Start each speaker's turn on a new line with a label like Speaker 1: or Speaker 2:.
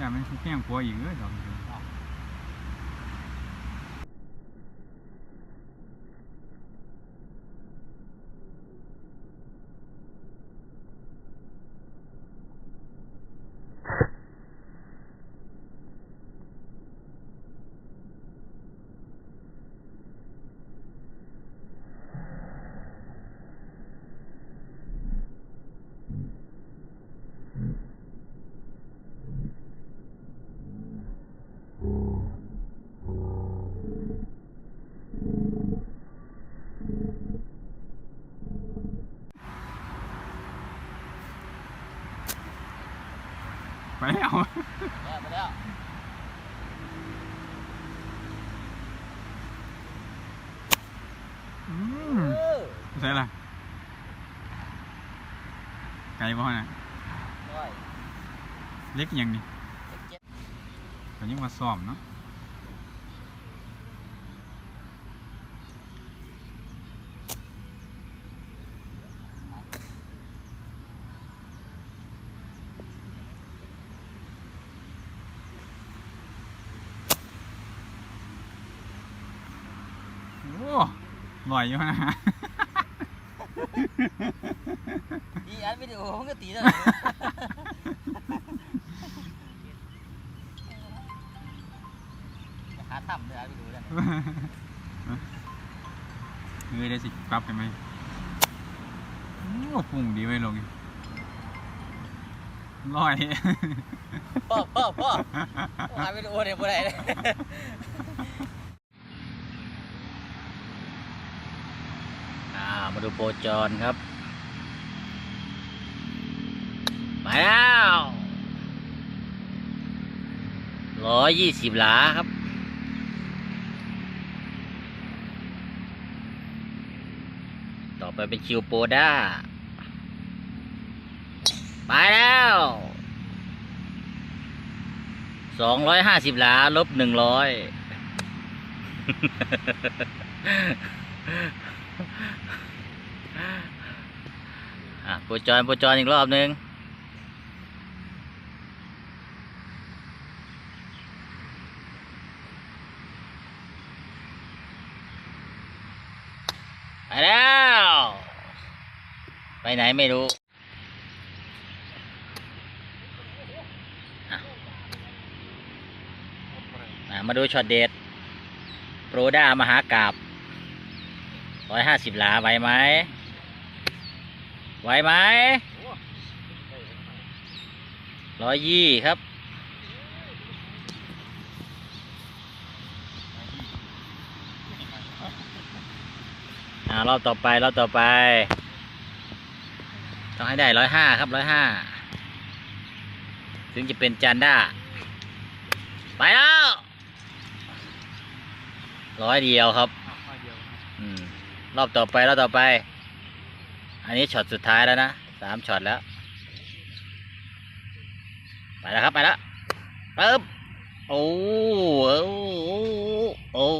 Speaker 1: อย่ามันแข้งผัวอีกเอ้ยดอกเดียว ไปแล้ว
Speaker 2: แล้วไปแล้ว
Speaker 1: อื
Speaker 2: เอ
Speaker 1: ม
Speaker 2: อ
Speaker 1: ใช่ละไกลบ่นะ
Speaker 2: ร้อย
Speaker 1: เล็กยังนี่
Speaker 2: เจ็ดเจ็ด
Speaker 1: ก็ยังมาซ้อมเนาะโอ้ ลอยอยู่นะ
Speaker 2: ดีอันวิดีโอมันก็ตีแล้วนะหาทำเลยอันวิดีโอแล้วเนี่ย
Speaker 1: เงยได้สิปรับไปไหมโอ้ปุ่งดีไว้ลงลอย
Speaker 2: พ่อพ่อพ่อหาวิดีโอเนี่ยบ่ได้เลยอ่า มาดูโปรจอนครับไปแล้วร้อยยี่สิบหลาครับ ต่อไปเป็นคิวโปด้าไปแล้วสองร้อยห้าสิบหลาลบหนึ่งร้อย อะปรจอยปรจอยอีกรอบหนึ่งไปแล้ว ไปไหนไม่รู้มาดูช็อตเด็ดโปรด้ามหากราบร้อยห้าสิบหลาไหวไหม ไหวไหมร้อยยี่ครับ อ่ารอบต่อไป รอบต่อไป ต้องให้ได้ร้อยห้าครับร้อยห้าถึงจะเป็นจันด้า ไปแล้วร้อยเดียวครับอืมรอบต่อไป รอบต่อไป อันนี้ช็อตสุดท้ายแล้วนะสามช็อตแล้ว ไปแล้วครับ ไปแล้วปึ๊บโอ้โอ้โอ้